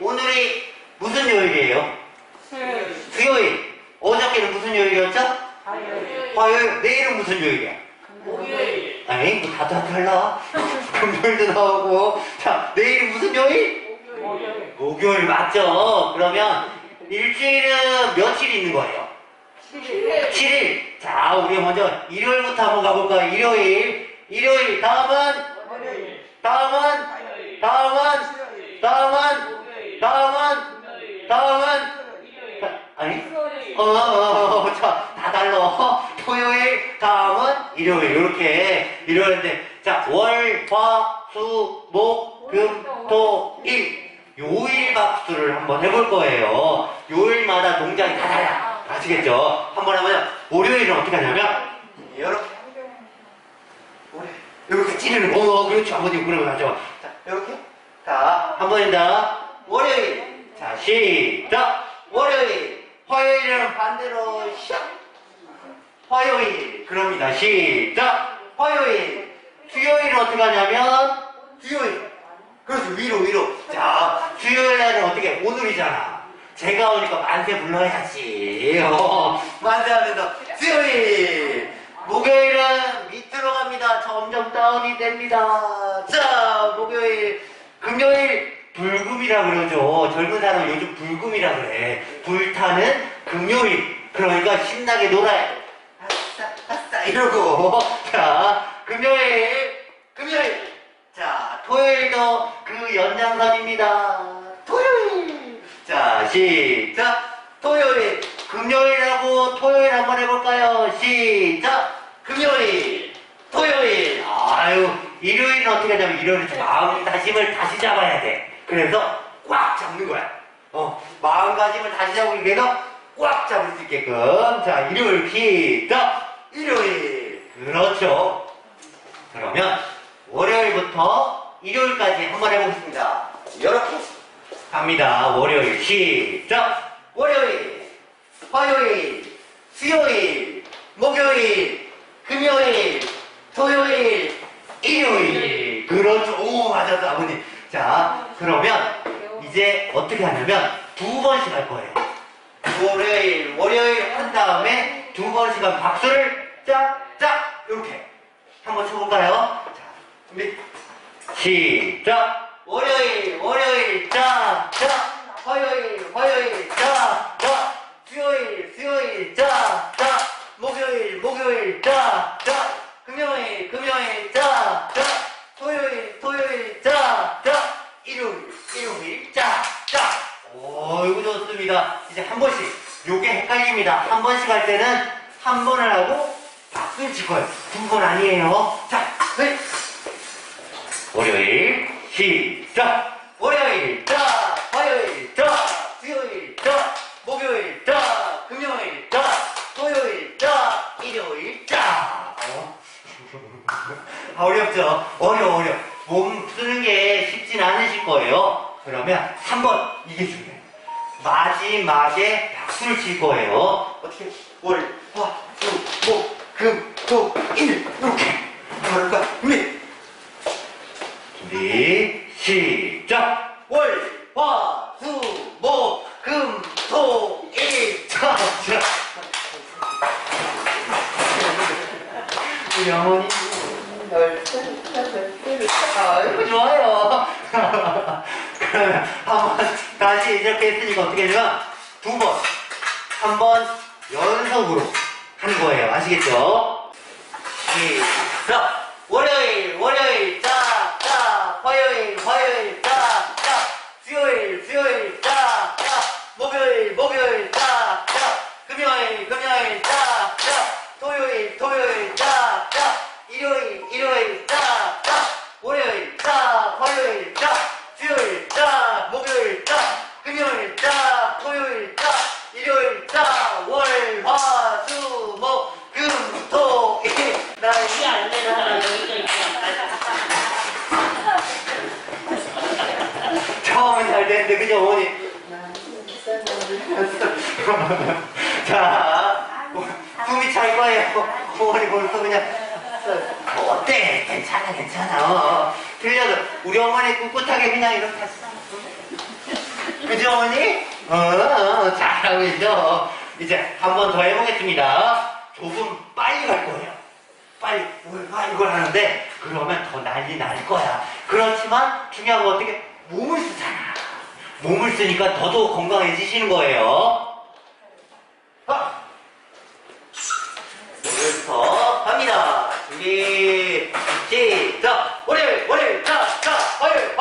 오늘이 무슨 요일이에요? 수요일 수요일 어저께는 무슨 요일이었죠? 화요일 화요일 내일은 무슨 요일이야? 목요일 아니 뭐 다들 달라 금요일도 나오고 자 내일이 무슨 요일? 목요일. 맞죠? 그러면 일주일은 며칠 있는 거예요? 7일. 7일. 자, 우리 먼저 일요일부터 한번 가볼까요? 일요일. 일요일. 다음은? 다음은? 다음은? 다음은? 다음은? 다음은? 아니? 수요일. 어, 어, 어, 자, 다 달라. 토요일, 다음은 일요일. 이렇게 일요일인데. 자, 월, 화, 수, 목, 금, 토, 일. 요일 박수를 한번 해볼 거예요. 요일마다 동작이 다 달라. 아시겠죠? 한번 하면, 월요일은 어떻게 하냐면, 이렇게. 이렇게 찌르는 거. 어, 그렇죠. 아버님, 그러고 나죠. 자, 이렇게. 자, 한 더. 월요일. 자, 시작. 월요일. 화요일은 반대로 시작. 화요일. 그럽니다. 시작. 화요일. 수요일은 어떻게 하냐면, 수요일. 그래서 위로, 위로. 자, 수요일 날은 어떻게, 오늘이잖아. 제가 오니까 만세 불러야지. 어, 만세 하면서, 수요일. 목요일은 밑으로 갑니다. 점점 다운이 됩니다. 자, 목요일. 금요일 불금이라 그러죠. 젊은 사람은 요즘 불금이라 그래. 불타는 금요일. 그러니까 신나게 놀아야 돼. 아싸, 아싸, 이러고. 자, 금요일, 금요일. 자, 토요일도 그 연장선입니다. 토요일. 자, 시작. 토요일. 금요일하고 토요일 한번 해볼까요? 시작. 금요일. 토요일. 아유, 일요일은 어떻게 하냐면 일요일은 좀 마음가짐을 다시 잡아야 돼. 그래서 꽉 잡는 거야. 어, 마음가짐을 다시 잡기 위해서 꽉 잡을 수 있게끔. 자, 일요일 시작. 일요일. 그렇죠. 그러면 월요 일요일까지 한번 해보겠습니다. 이렇게 갑니다. 월요일 시작. 월요일, 화요일, 수요일, 목요일, 금요일, 토요일, 일요일. 그렇죠. 오, 맞았어, 아버님. 자, 그러면 이제 어떻게 하냐면 두 번씩 할 거예요. 월요일, 월요일 한 다음에 두 번씩 한 박수를 짝 짝 이렇게 한번 쳐볼까요? 자, 준비. 시작. 월요일, 월요일 짝짝. 화요일, 화요일 짝짝. 수요일, 수요일 짝짝. 목요일, 목요일 짝짝. 금요일, 금요일 짝짝. 토요일, 토요일 짝짝. 일요일, 일요일 짝짝. 오, 이거 좋습니다. 이제 한 번씩. 요게 헷갈립니다. 한 번씩 할 때는 한 번을 하고 박수를 칠 거예요. 두 번 아니에요. 자, 네. 월요일 시작! 월요일 자 화요일 자 수요일 자 목요일 자 금요일 자 토요일 자 일요일 자. 어? 아, 어렵죠? 어려 어려 몸 쓰는 게 쉽진 않으실 거예요. 그러면 한번 이게 중요해요. 마지막에 박수를 칠 거예요. 어떻게 월 화 수 목 금 토 일 이렇게. 그럴까 준비 시작. 월, 화, 수, 목, 금, 토, 일, 자, 자. 우리 어머니 아이고 좋아요. 그러면 한번 다시 이렇게 했으니까 어떻게 되면 두 번. 한 번 연속으로 하는 거예요. 아시겠죠? 시작! 월요일, 월요일, 짝, 짝, 화요일, 화요일, 짝, 짝, 수요일, 수요일, 짝, 짝, 목요일, 목요일, 짝, 짝, 금요일, 금요일, 짝, 짝, 토요일, 토요일, 짝, 짝, 일요일, 일요일, 짝, 짝, 월요일, 짝, 화요일, 짝, 수요일, 짝, 목요일, 짝, 금요일, 짝, 토요일, 짝, 일요일, 짝, 월, 화, 수, 목, 금, 토, 일, 나 이게 안 되나? 되는데, 그죠, 어머니? 자, 숨이 찰 거예요. 어머니 벌써 그냥. 어, 어때? 괜찮아, 괜찮아. 어, 틀려도 우리 어머니 꿋꿋하게 그냥 이렇게 했어. 그죠, 어머니? 어, 어, 잘하고 있죠? 이제 한 번 더 해보겠습니다. 조금 빨리 갈 거예요. 빨리 아, 이걸 하는데 그러면 더 난리 날 거야. 그렇지만 중요한 건 어떻게 몸을 쓰잖아. 몸을 쓰니까 더더욱 건강해지시는 거예요. 자, 오늘부터 합니다. 준비, 시작! 오래, 오래, 자, 자, 월요일!